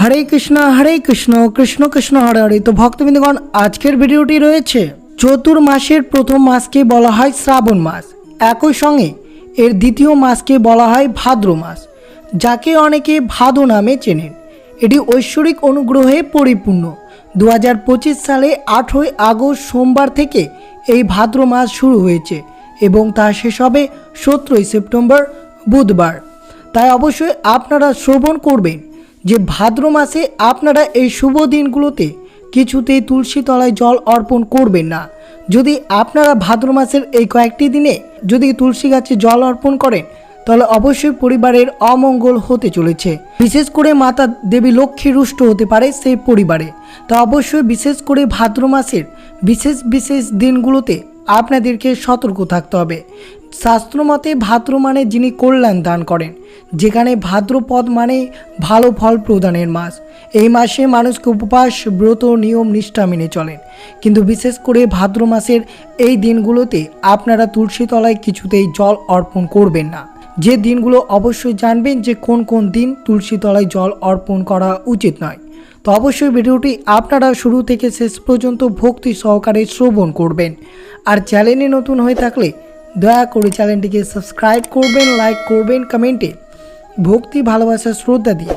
হরে কৃষ্ণ হরে কৃষ্ণ কৃষ্ণ কৃষ্ণ, হরে হরে। তো ভক্তবৃন্দগণ, আজকের ভিডিওটি রয়েছে চতুর্মাসের প্রথম মাসকে বলা হয় শ্রাবণ মাস। একই সঙ্গে এর দ্বিতীয় মাসকে বলা হয় ভাদ্র মাস, যাকে অনেকে ভাদো নামে চেনেন। এটি ঐশ্বরিক অনুগ্রহে পরিপূর্ণ। দু পঁচিশ সালে আঠই আগস্ট সোমবার থেকে এই ভাদ্র মাস শুরু হয়েছে এবং তা শেষ হবে সতেরোই সেপ্টেম্বর বুধবার। তাই অবশ্যই আপনারা শ্রবণ করবেন। যে ভাদ্র মাসে আপনারা এই শুভ দিনগুলোতে কিছুতেই তুলসী তলায় জল অর্পণ করবেন না। যদি আপনারা ভাদ্র মাসের এই কয়েকটি দিনে যদি তুলসী গাছে জল অর্পণ করেন, তাহলে অবশ্যই পরিবারের অমঙ্গল হতে চলেছে। বিশেষ করে মাতা দেবী লক্ষ্মী রুষ্ট হতে পারে সেই পরিবারে। তা অবশ্যই বিশেষ করে ভাদ্র মাসের বিশেষ বিশেষ দিনগুলোতে আপনাদেরকে সতর্ক থাকতে হবে। শাস্ত্রমতে ভাদ্র মানে যিনি কল্যাণ দান করেন, যেখানে ভাদ্রপদ মানে ভালো ফল প্রদানের মাস। এই মাসে মানুষকে উপবাস, ব্রত, নিয়ম, নিষ্ঠা মেনে চলেন। কিন্তু বিশেষ করে ভাদ্র মাসের এই দিনগুলোতে আপনারা তুলসী তলায় কিছুতেই জল অর্পণ করবেন না। যে দিনগুলো অবশ্যই জানবেন যে কোন কোন দিন তুলসী তলায় জল অর্পণ করা উচিত নয়। তো অবশ্যই ভিডিওটি আপনারা শুরু থেকে শেষ পর্যন্ত ভক্তি সহকারে শ্রবণ করবেন। আর চ্যানেলে নতুন হয়ে থাকলে দয়া করে চ্যানেলটিকে সাবস্ক্রাইব করবেন, লাইক করবেন, কমেন্টে ভক্তি, ভালোবাসা, শ্রদ্ধা দিয়ে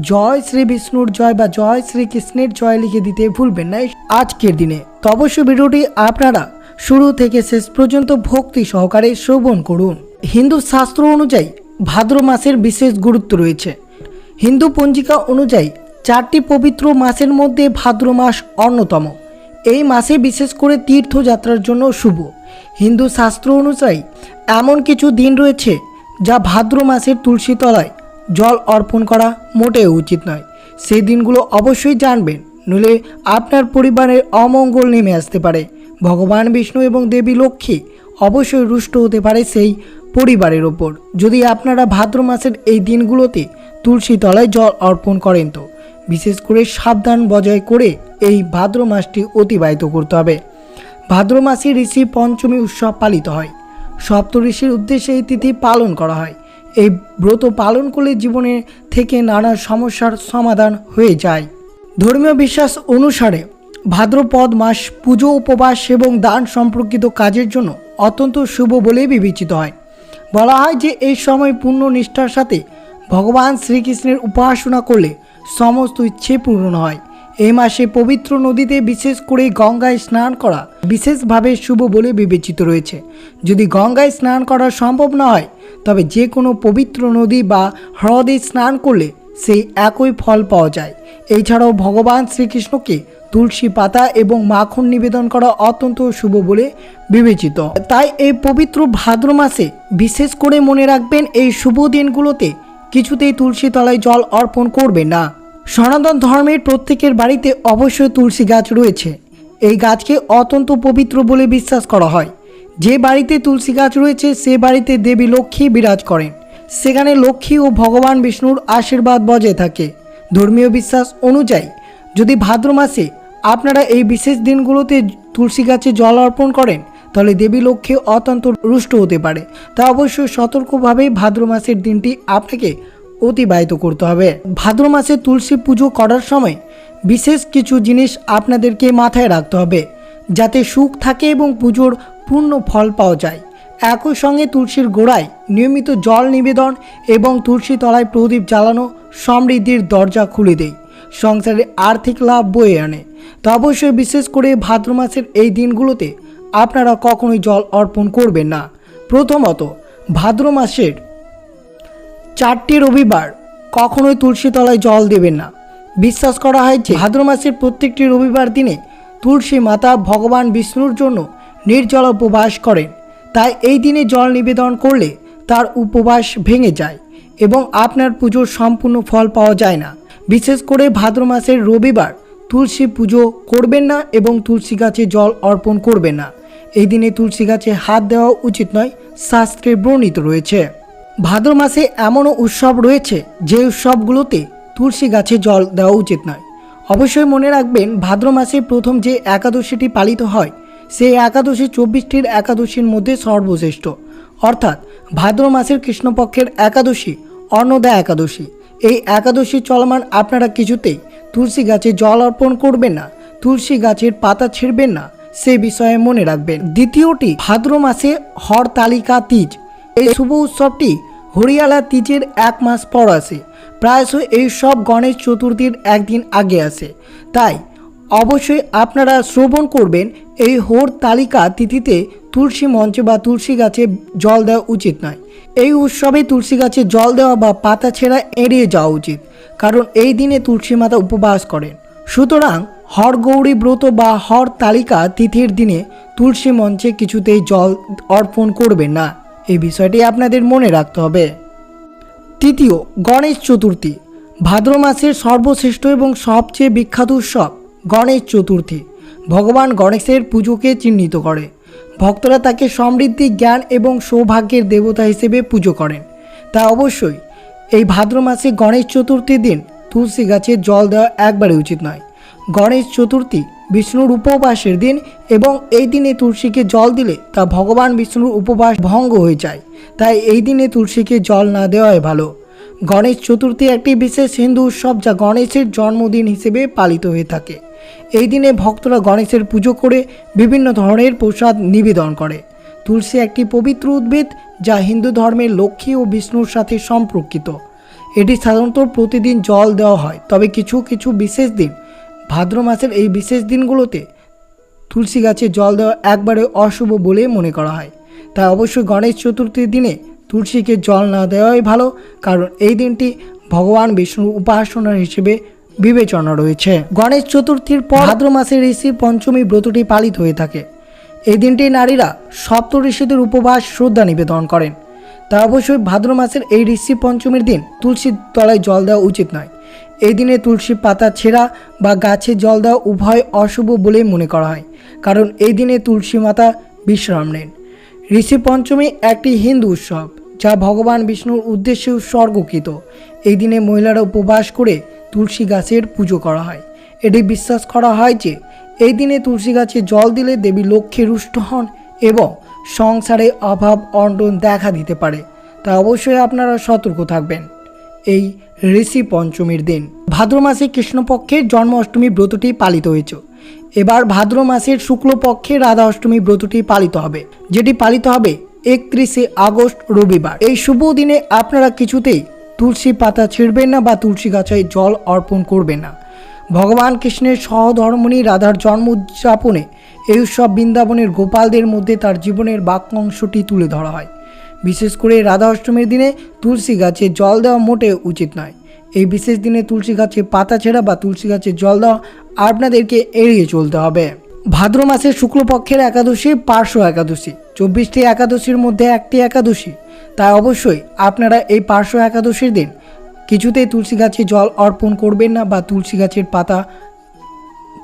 জয় শ্রী বিষ্ণুর জয় বা জয় শ্রীকৃষ্ণের জয় লিখে দিতে ভুলবেন না। আজকের দিনে তো অবশ্যই ভিডিওটি আপনারা শুরু থেকে শেষ পর্যন্ত ভক্তি সহকারে শ্রবণ করুন। হিন্দু শাস্ত্র অনুযায়ী ভাদ্র মাসের বিশেষ গুরুত্ব রয়েছে। হিন্দু পঞ্জিকা অনুযায়ী চারটি পবিত্র মাসের মধ্যে ভাদ্র মাস অন্যতম। এই মাসে বিশেষ করে তীর্থযাত্রার জন্য শুভ। হিন্দু শাস্ত্র অনুযায়ী এমন কিছু দিন রয়েছে যা ভাদ্র মাসের তুলসী তলায় জল অর্পণ করা মোটেও উচিত নয়। সেই দিনগুলো অবশ্যই জানবেন, নইলে আপনার পরিবারের অমঙ্গল নেমে আসতে পারে। ভগবান বিষ্ণু এবং দেবী লক্ষ্মী অবশ্যই রুষ্ট হতে পারে সেই পরিবারের ওপর। যদি আপনারা ভাদ্র মাসের এই দিনগুলোতে তুলসী তলায় জল অর্পণ করেন তো, বিশেষ করে সাবধান বজায় করে এই ভাদ্র মাসটি অতিবাহিত করতে হবে। ভাদ্র মাসে ঋষি পঞ্চমী উৎসব পালিত হয়। সপ্ত ঋষির উদ্দেশ্যে এই তিথি পালন করা হয়। এই ব্রত পালন করলে জীবনে থেকে নানা সমস্যার সমাধান হয়ে যায়। ধর্মীয় বিশ্বাস অনুসারে ভাদ্রপদ মাস পুজো, উপবাস এবং দান সম্পর্কিত কাজের জন্য অত্যন্ত শুভ বলে বিবেচিত হয়। বলা হয় যে এই সময় পূর্ণ নিষ্ঠার সাথে ভগবান শ্রীকৃষ্ণের উপাসনা করলে সমস্ত ইচ্ছে পূরণ হয়। এই মাসে পবিত্র নদীতে বিশেষ করে গঙ্গায় স্নান করা বিশেষভাবে শুভ বলে বিবেচিত রয়েছে। যদি গঙ্গায় স্নান করা সম্ভব না হয়, তবে যে কোনো পবিত্র নদী বা হ্রদে স্নান করলে সেই একই ফল পাওয়া যায়। এছাড়াও ভগবান শ্রীকৃষ্ণকে তুলসী পাতা এবং মাখন নিবেদন করা অত্যন্ত শুভ বলে বিবেচিত। তাই এই পবিত্র ভাদ্র মাসে বিশেষ করে মনে রাখবেন এই শুভ দিনগুলোতে কিছুতেই তুলসী তলায় জল অর্পণ করবে না। সনাতন ধর্মের প্রত্যেকের বাড়িতে অবশ্যই তুলসী গাছ রয়েছে। এই গাছকে অত্যন্ত পবিত্র বলে বিশ্বাস করা হয়। যে বাড়িতে তুলসী গাছ রয়েছে, সে বাড়িতে দেবী লক্ষ্মী বিরাজ করেন। সেখানে লক্ষ্মী ও ভগবান বিষ্ণুর আশীর্বাদ বজায় থাকে। ধর্মীয় বিশ্বাস অনুযায়ী, যদি ভাদ্র মাসে আপনারা এই বিশেষ দিনগুলোতে তুলসী গাছে জল অর্পণ করেন, তাহলে দেবী লক্ষ্মী অত্যন্ত রুষ্ট হতে পারে। তা অবশ্যই সতর্কভাবেই ভাদ্র মাসের দিনটি আপনাকে অতিবাহিত করতে হবে। ভাদ্র মাসে তুলসী পুজো করার সময় বিশেষ কিছু জিনিস আপনাদেরকে মাথায় রাখতে হবে, যাতে সুখ থাকে এবং পুজোর পূর্ণ ফল পাওয়া যায়। একই সঙ্গে তুলসীর গোড়ায় নিয়মিত জল নিবেদন এবং তুলসী তলায় প্রদীপ জ্বালানো সমৃদ্ধির দরজা খুলে দেয় সংসারে আর্থিক লাভ বয়ে আনে। তো অবশ্যই বিশেষ করে ভাদ্র মাসের এই দিনগুলোতে আপনারা কখনোই জল অর্পণ করবেন না। প্রথমত, ভাদ্র মাসের চারটি রবিবার কখনোই তুলসী তলায় জল দেবেন না। বিশ্বাস করা হয় যে ভাদ্র মাসের প্রত্যেকটি রবিবার দিনে তুলসী মাতা ভগবান বিষ্ণুর জন্য নির্জল উপবাস করেন। তাই এই দিনে জল নিবেদন করলে তার উপবাস ভেঙে যায় এবং আপনার পুজোর সম্পূর্ণ ফল পাওয়া যায় না। বিশেষ করে ভাদ্র মাসের রবিবার তুলসী পুজো করবেন না এবং তুলসী গাছে জল অর্পণ করবেন না। এই দিনে তুলসী গাছে হাত দেওয়া উচিত নয়, শাস্ত্রে বর্ণিত রয়েছে। ভাদ্র মাসে এমনও উৎসব রয়েছে যে উৎসবগুলোতে তুলসী গাছে জল দেওয়া উচিত নয়। অবশ্যই মনে রাখবেন, ভাদ্র মাসে প্রথম যে একাদশীটি পালিত হয়, সেই একাদশী চব্বিশটির একাদশীর মধ্যে সর্বশ্রেষ্ঠ। অর্থাৎ, ভাদ্র মাসের কৃষ্ণপক্ষের একাদশী, অন্নদা একাদশী। এই একাদশী চলমান আপনারা কিছুতেই তুলসী গাছে জল অর্পণ করবেন না, তুলসী গাছের পাতা ছিঁড়বেন না, সে বিষয়ে মনে রাখবেন। দ্বিতীয়টি, ভাদ্র মাসে হরতালিকা তিজ। এই শুভ উৎসবটি হরিয়ালা তিজের এক মাস পর আসে। প্রায়শই এই সব গণেশ চতুর্থীর একদিন আগে আসে। তাই অবশ্যই আপনারা শ্রবণ করবেন। এই হোর তালিকা তিথিতে তুলসী মঞ্চে বা তুলসী গাছে জল দেওয়া উচিত নয়। এই উৎসবে তুলসী গাছে জল দেওয়া বা পাতা ছেঁড়া এড়িয়ে যাওয়া উচিত, কারণ এই দিনে তুলসী মাতা উপবাস করেন। সুতরাং হরগৌরী ব্রত বা হর তালিকা তিথির দিনে তুলসী মঞ্চে কিছুতেই জল অর্পণ করবেন না। এই বিষয়টি আপনাদের মনে রাখতে হবে। তৃতীয়, গণেশ চতুর্থী। ভাদ্র মাসের সর্বশ্রেষ্ঠ এবং সবচেয়ে বিখ্যাত উৎসব গণেশ চতুর্থী। ভগবান গণেশের পুজোকে চিহ্নিত করে। ভক্তরা তাকে সমৃদ্ধি, জ্ঞান এবং সৌভাগ্যের দেবতা হিসেবে পুজো করেন। তা অবশ্যই, এই ভাদ্র মাসে গণেশ চতুর্থীর দিন তুলসী গাছে জল দেওয়া একবারে উচিত নয়। গণেশ চতুর্থী বিষ্ণুর উপবাসের দিন এবং এই দিনে তুলসীকে জল দিলে তা ভগবান বিষ্ণুর উপবাস ভঙ্গ হয়ে যায়। তাই এই দিনে তুলসীকে জল না দেওয়াই ভালো। গণেশ চতুর্থী একটি বিশেষ হিন্দু উৎসব যা গণেশের জন্মদিন হিসেবে পালিত হয়ে থাকে। এই দিনে ভক্তরা গণেশের পুজো করে বিভিন্ন ধরনের প্রসাদ নিবেদন করে। তুলসী একটি পবিত্র উদ্ভিদ যা হিন্দু ধর্মের লক্ষ্মী ও বিষ্ণুর সাথে সম্পর্কিত। এটি সাধারণত প্রতিদিন জল দেওয়া হয়, তবে কিছু কিছু বিশেষ দিন ভাদ্র মাসের এই বিশেষ দিনগুলোতে তুলসী গাছে জল দেওয়া একবারে অশুভ বলে মনে করা হয়। তাই অবশ্যই গণেশ চতুর্থীর দিনে তুলসীকে জল না দেওয়াই ভালো, কারণ এই দিনটি ভগবান বিষ্ণুর উপাসনা হিসেবে বিবেচনা রয়েছে। গণেশ চতুর্থীর পর ভাদ্র মাসের ঋষি পঞ্চমী ব্রতটি পালিত হয়ে থাকে। এই দিনটি নারীরা সপ্ত ঋষিদের উপবাস শ্রদ্ধা নিবেদন করেন। তা অবশ্যই ভাদ্র মাসের এই ঋষি পঞ্চমীর দিন তুলসীর তলায় জল দেওয়া উচিত নয়। এই দিনে তুলসী পাতা ছেঁড়া বা গাছে জল দেওয়া উভয় অশুভ বলে মনে করা হয়, কারণ এই দিনে তুলসী মাতা বিশ্রাম নেন। ঋষি পঞ্চমী একটি হিন্দু উৎসব, যা ভগবান বিষ্ণুর উদ্দেশ্যে উৎসর্গকৃত এই দিনে মহিলারা উপবাস করে তুলসী গাছের পুজো করা হয়। এটি বিশ্বাস করা হয় যে এই দিনে তুলসী গাছে জল দিলে দেবী লক্ষ্মী রুষ্ট হন এবং সংসারে অভাব, অন্টন দেখা দিতে পারে। তা অবশ্যই আপনারা সতর্ক থাকবেন। এই ঋষি পঞ্চমীর দিন। ভাদ্র মাসে কৃষ্ণপক্ষের জন্মাষ্টমী ব্রতটি পালিত হয়েছে। এবার ভাদ্র মাসের শুক্লপক্ষে রাধা অষ্টমী ব্রতটি পালিত হবে, যেটি পালিত হবে একত্রিশে আগস্ট, রবিবার। এই শুভ দিনে আপনারা কিছুতেই তুলসী পাতা ছিঁড়বেন না বা তুলসী গাছায় জল অর্পণ করবেন না। ভগবান কৃষ্ণের সহধর্মণী রাধার জন্ম উদযাপনে এই উৎসব বৃন্দাবনের গোপালদের মধ্যে তার জীবনের বাক্যাংশটি তুলে ধরা হয়। বিশেষ করে রাধা অষ্টমীর দিনে তুলসী গাছে জল দেওয়া মোটে উচিত নয়। এই বিশেষ দিনে তুলসী গাছে পাতা ছেঁড়া বা তুলসী গাছে জল দেওয়া আপনাদেরকে এড়িয়ে চলতে হবে। ভাদ্র মাসের শুক্লপক্ষের একাদশী, পার্শ্ব একাদশী। চব্বিশটি একাদশীর মধ্যে একটি একাদশী। তাই অবশ্যই আপনারা এই পার্শ্ব একাদশীর দিন কিছুতেই তুলসী গাছে জল অর্পণ করবেন না বা তুলসী গাছের পাতা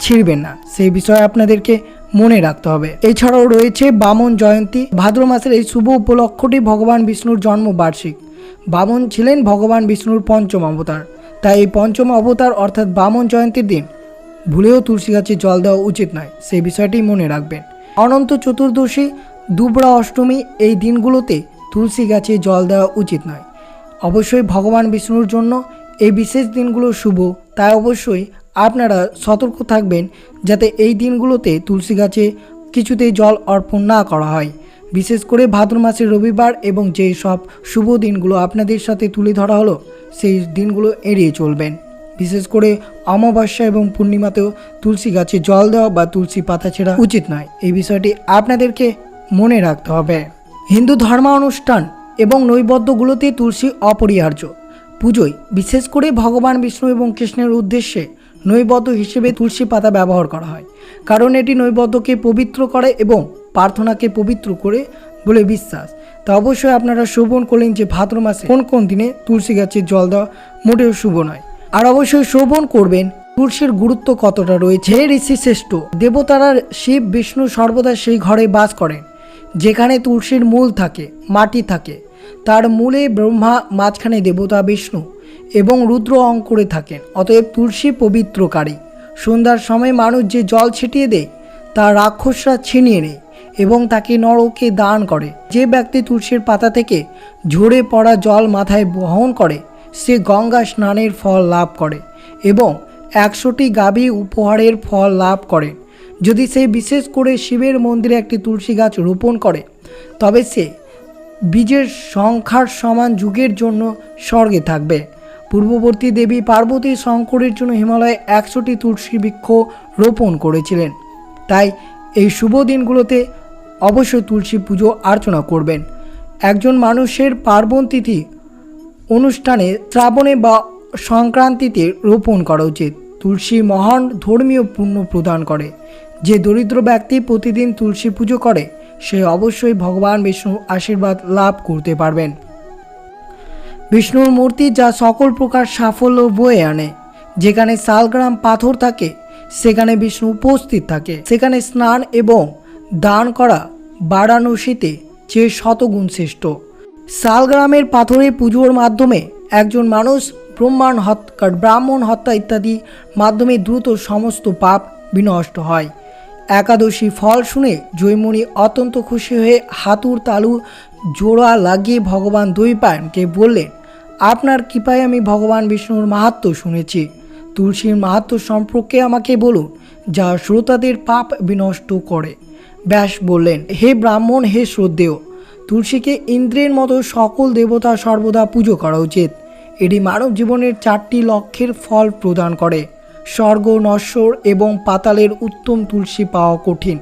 ছিঁড়বেন না। সেই বিষয়ে আপনাদেরকে মনে রাখতে হবে। এছাড়াও রয়েছে বামন জয়ন্তী। ভাদ্র মাসের এই শুভ উপলক্ষটি ভগবান বিষ্ণুর জন্মবার্ষিক। বামন ছিলেন ভগবান বিষ্ণুর পঞ্চম অবতার। তাই এই পঞ্চম অবতার অর্থাৎ বামন জয়ন্তীর দিন ভুলেও তুলসী গাছে জল দেওয়া উচিত নয় সেই বিষয়টি মনে রাখবেন। অনন্ত চতুর্দশী, দুবরা অষ্টমী এই দিনগুলোতে তুলসী গাছে জল দেওয়া উচিত নয়। অবশ্যই ভগবান বিষ্ণুর জন্য এই বিশেষ দিনগুলো শুভ, তাই অবশ্যই আপনারা সতর্ক থাকবেন যাতে এই দিনগুলোতে তুলসী গাছে কিছুতেই জল অর্পণ না করা হয়। বিশেষ করে ভাদ্র মাসের রবিবার এবং যেই সব শুভ দিনগুলো আপনাদের সাথে তুলে ধরা হলো, সেই দিনগুলো এড়িয়ে চলবেন। বিশেষ করে অমাবস্যা এবং পূর্ণিমাতেও তুলসী গাছে জল দেওয়া বা তুলসী পাতা ছেঁড়া উচিত নয়। এই বিষয়টি আপনাদেরকে মনে রাখতে হবে। হিন্দু ধর্মানুষ্ঠান এবং নৈবদ্যগুলোতে তুলসী অপরিহার্য। পুজোয় বিশেষ করে ভগবান বিষ্ণু এবং কৃষ্ণের উদ্দেশ্যে নৈবদ্য হিসেবে তুলসী পাতা ব্যবহার করা হয়। কারণ এটি নৈবদ্যকে পবিত্র করে এবং প্রার্থনাকে পবিত্র করে বলে বিশ্বাস। তা অবশ্যই আপনারা শোভন করলেন যে ভাদ্র মাসে কোন কোন দিনে তুলসী গাছের জল দেওয়া মোটেও শুভ নয়। আর অবশ্যই শোভন করবেন তুলসীর গুরুত্ব কতটা রয়েছে। ঋষি শ্রেষ্ঠ। দেবতারা শিব, বিষ্ণু সর্বদা সেই ঘরে বাস করেন, যেখানে তুলসীর মূল থাকে, মাটি থাকে। তার মূলে ব্রহ্মা, মাঝখানে দেবতা বিষ্ণু। এবং রুদ্র অঙ্কুরে থাকেন, অতএব তুলসী পবিত্রকারী। সন্ধ্যার সময় মানুষ যে জল ছিটিয়ে দেয়, তা রাক্ষসরা ছিনিয়ে নেয় এবং তাকে নরকে দান করে। যে ব্যক্তি তুলসীর পাতা থেকে ঝরে পড়া জল মাথায় বহন করে, সে গঙ্গা স্নানের ফল লাভ করে এবং একশোটি গাভী উপহারের ফল লাভ করে। যদি সে বিশেষ করে শিবের মন্দিরে একটি তুলসী গাছ রোপণ করে, তবে সে বীজের সংখ্যার সমান যুগের জন্য স্বর্গে থাকবে। পূর্ববর্তী দেবী পার্বতী শঙ্করের জন্য হিমালয়ে একশোটি তুলসী বৃক্ষ রোপণ করেছিলেন। তাই এই শুভ দিনগুলোতে অবশ্যই তুলসী পুজো আর্চনা করবেন। একজন মানুষের পার্বণ তিথি অনুষ্ঠানে শ্রাবণে বা সংক্রান্তিতে রোপণ করা উচিত। তুলসী মহান ধর্মীয় পুণ্য প্রদান করে। যে দরিদ্র ব্যক্তি প্রতিদিন তুলসী পুজো করে, সে অবশ্যই ভগবান বিষ্ণুর আশীর্বাদ লাভ করতে পারবেন। বিষ্ণুর মূর্তি যা সকল প্রকার সাফল্য বয়ে আনে। যেখানে শালগ্রাম পাথর থাকে, সেখানে বিষ্ণু উপস্থিত থাকে। সেখানে স্নান এবং দান করা বারাণসীতে চেয়ে শতগুণ শ্রেষ্ঠ। শালগ্রামের পাথরে পুজোর মাধ্যমে একজন মানুষ ব্রহ্মাণ হত্যা ব্রাহ্মণ হত্যা ইত্যাদি মাধ্যমে দ্রুত সমস্ত পাপ বিনষ্ট হয়। একাদশী ফল শুনে জৈমণি অত্যন্ত খুশি হয়ে হাতুর তালু জোড়া লাগিয়ে ভগবান দৈপায়নকে বললেন আপনার কৃপায় আমি ভগবান বিষ্ণুর মাহাত্ম শুনেছি। তুলসীর মাহাত্ম সম্পর্কে আমাকে বলুন, যা শ্রোতাদের পাপ বিনষ্ট করে। ব্যাস বললেন, হে ব্রাহ্মণ, হে শ্রদ্ধেয়, তুলসীকে ইন্দ্রের মতো সকল দেবতা সর্বদা পুজো করা উচিত। এটি মানব জীবনের চারটি লক্ষ্যের ফল প্রদান করে। স্বর্গ, নশ্বর এবং পাতালের উত্তম তুলসী পাওয়া কঠিন।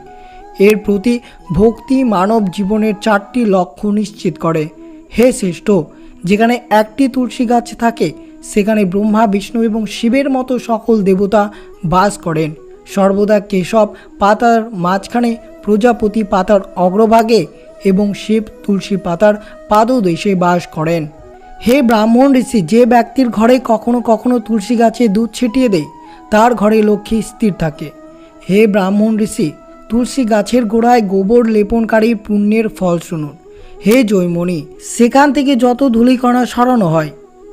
এর প্রতি ভক্তি মানব জীবনের চারটি লক্ষ্য নিশ্চিত করে। হে শ্রেষ্ঠ যেখানে একটি তুলসী গাছ থাকে, সেখানে ব্রহ্মা, বিষ্ণু এবং শিবের মতো সকল দেবতা বাস করেন। সর্বদা কেশব পাতার মাঝখানে, প্রজাপতি পাতার অগ্রভাগে এবং শিব তুলসী পাতার পাদদেশে বাস করেন। হে ব্রাহ্মণ ঋষি, যে ব্যক্তির ঘরে কখনো কখনো তুলসী গাছে দুধ ছিটিয়ে দেয়, তার ঘরে লক্ষ্মী স্থির থাকে। হে ব্রাহ্মণ ঋষি, তুলসী গাছের গোড়ায় গোবর লেপনকারী পুণ্যের ফল শুনুন। হে জৈমণি সেখান থেকে যত ধূলিকণা সরানো হয়,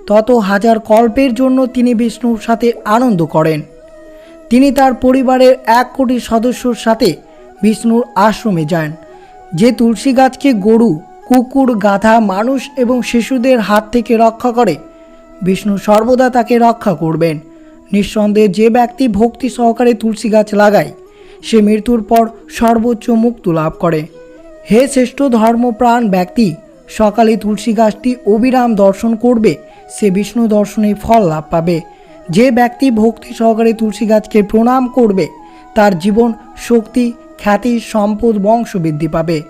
তত হাজার কল্পের জন্য তিনি বিষ্ণুর সাথে আনন্দ করেন। তিনি তার পরিবারের এক কোটি সদস্যর সাথে বিষ্ণুর আশ্রমে যান, যে তুলসী গাছকে গরু, কুকুর, গাধা, মানুষ এবং শিশুদের হাত থেকে রক্ষা করে। বিষ্ণু সর্বদা তাকে রক্ষা করবেন। নিঃসন্দেহে যে ব্যক্তি ভক্তি সহকারে তুলসী গাছ লাগায়, সে মৃত্যুর পর সর্বোচ্চ মুক্তি লাভ করে। হে শ্রেষ্ঠ ধর্মপ্রাণ ব্যক্তি, সকালে তুলসী গাছটি অবিরাম দর্শন করবে, সে বিষ্ণু দর্শনে ফল লাভ পাবে। যে ব্যক্তি ভক্তি সহকারে তুলসী গাছকে প্রণাম করবে, তার জীবন, শক্তি, খ্যাতি, সম্পদ, বংশ বৃদ্ধি পাবে।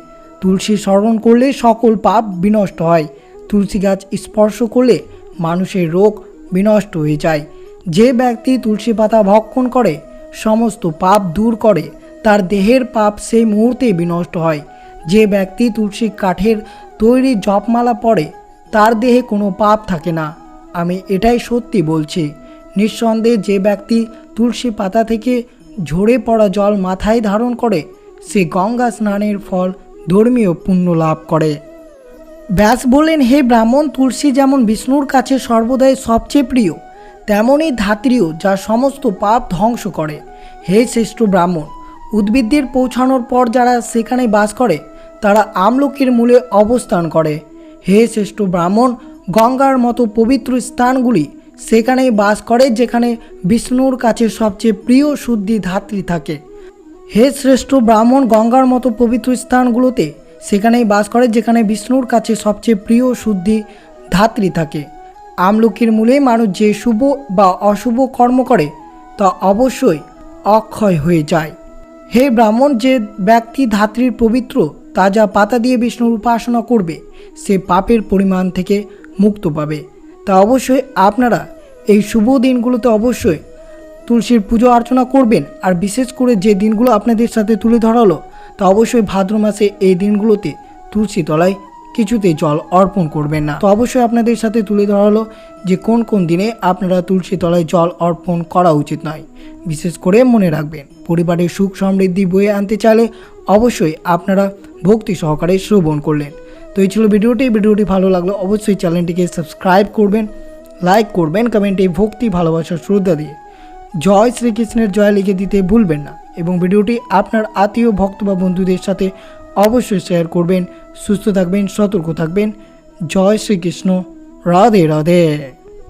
তুলসী স্মরণ করলে সকল পাপ বিনষ্ট হয়। তুলসী গাছ স্পর্শ করলে মানুষের রোগ বিনষ্ট হয়ে যায়। যে ব্যক্তি তুলসী পাতা ভক্ষণ করে, সমস্ত পাপ দূর করে, তার দেহের পাপ সেই মুহূর্তে বিনষ্ট হয়। যে ব্যক্তি তুলসী কাঠের তৈরি জপমালা পড়ে, তার দেহে কোনো পাপ থাকে না। আমি এটাই সত্যি বলছি। নিঃসন্দেহে যে ব্যক্তি তুলসী পাতা থেকে ঝরে পড়া জল মাথায় ধারণ করে, সে গঙ্গা স্নানের ফল ধর্মীয় পুণ্য লাভ করে। ব্যাস বলেন, হে ব্রাহ্মণ, তুলসী যেমন বিষ্ণুর কাছে সর্বদাই সবচেয়ে প্রিয়, তেমনই ধাত্রীয় যা সমস্ত পাপ ধ্বংস করে। হে শ্রেষ্ঠ ব্রাহ্মণ, উদ্ভিদদের পৌঁছানোর পর যারা সেখানে বাস করে তারা আমলকির মূলে অবস্থান করে। হে শ্রেষ্ঠ ব্রাহ্মণ, গঙ্গার মতো পবিত্র স্থানগুলি সেখানেই বাস করে যেখানে বিষ্ণুর কাছে সবচেয়ে প্রিয় শুদ্ধি ধাত্রী থাকে। হে শ্রেষ্ঠ ব্রাহ্মণ, গঙ্গার মতো পবিত্র স্থানগুলোতে সেখানেই বাস করে যেখানে বিষ্ণুর কাছে সবচেয়ে প্রিয় শুদ্ধি ধাত্রী থাকে। আমলকির মূলে মানুষ যে শুভ বা অশুভ কর্ম করে, তা অবশ্যই অক্ষয় হয়ে যায়। হে ব্রাহ্মণ, যে ব্যক্তি ধাত্রীর পবিত্র তাজা পাতা দিয়ে বিষ্ণুর উপাসনা করবে, সে পাপের পরিমাণ থেকে মুক্ত পাবে। তা অবশ্যই আপনারা এই শুভ দিনগুলোতে অবশ্যই তুলসীর পুজো অর্চনা করবেন, আর বিশেষ করে যে দিনগুলো আপনাদের সাথে তুলে ধরা হলো, তা অবশ্যই ভাদ্র মাসে এই দিনগুলোতে তুলসী তলায় কিছুতেই জল অর্পণ করবেন না। তো অবশ্যই আপনাদের সাথে তুলে ধরা হলো যে কোন কোন দিনে আপনারা তুলসী তলায় জল অর্পণ করা উচিত নয়। বিশেষ করে মনে রাখবেন, পরিবারের সুখ সমৃদ্ধি বয়ে আনতে চাইলে অবশ্যই আপনারা ভক্তি সহকারে শ্রবণ করলেন। তো এই ছিল ভিডিওটি। ভিডিওটি ভালো লাগল অবশ্যই চ্যানেলটিকে সাবস্ক্রাইব করবেন, লাইক করবেন, কমেন্টে ভক্তি ভালোবাসার শ্রদ্ধা দিয়ে। জয় শ্রীকৃষ্ণের জয় লিখে দিতে ভুলবেন না এবং ভিডিওটি আপনার আত্মীয়, ভক্ত বা বন্ধুদের সাথে অবশ্যই শেয়ার করবেন। সুস্থ থাকবেন, সতর্ক থাকবেন। জয় শ্রীকৃষ্ণ। রাধে রাধে।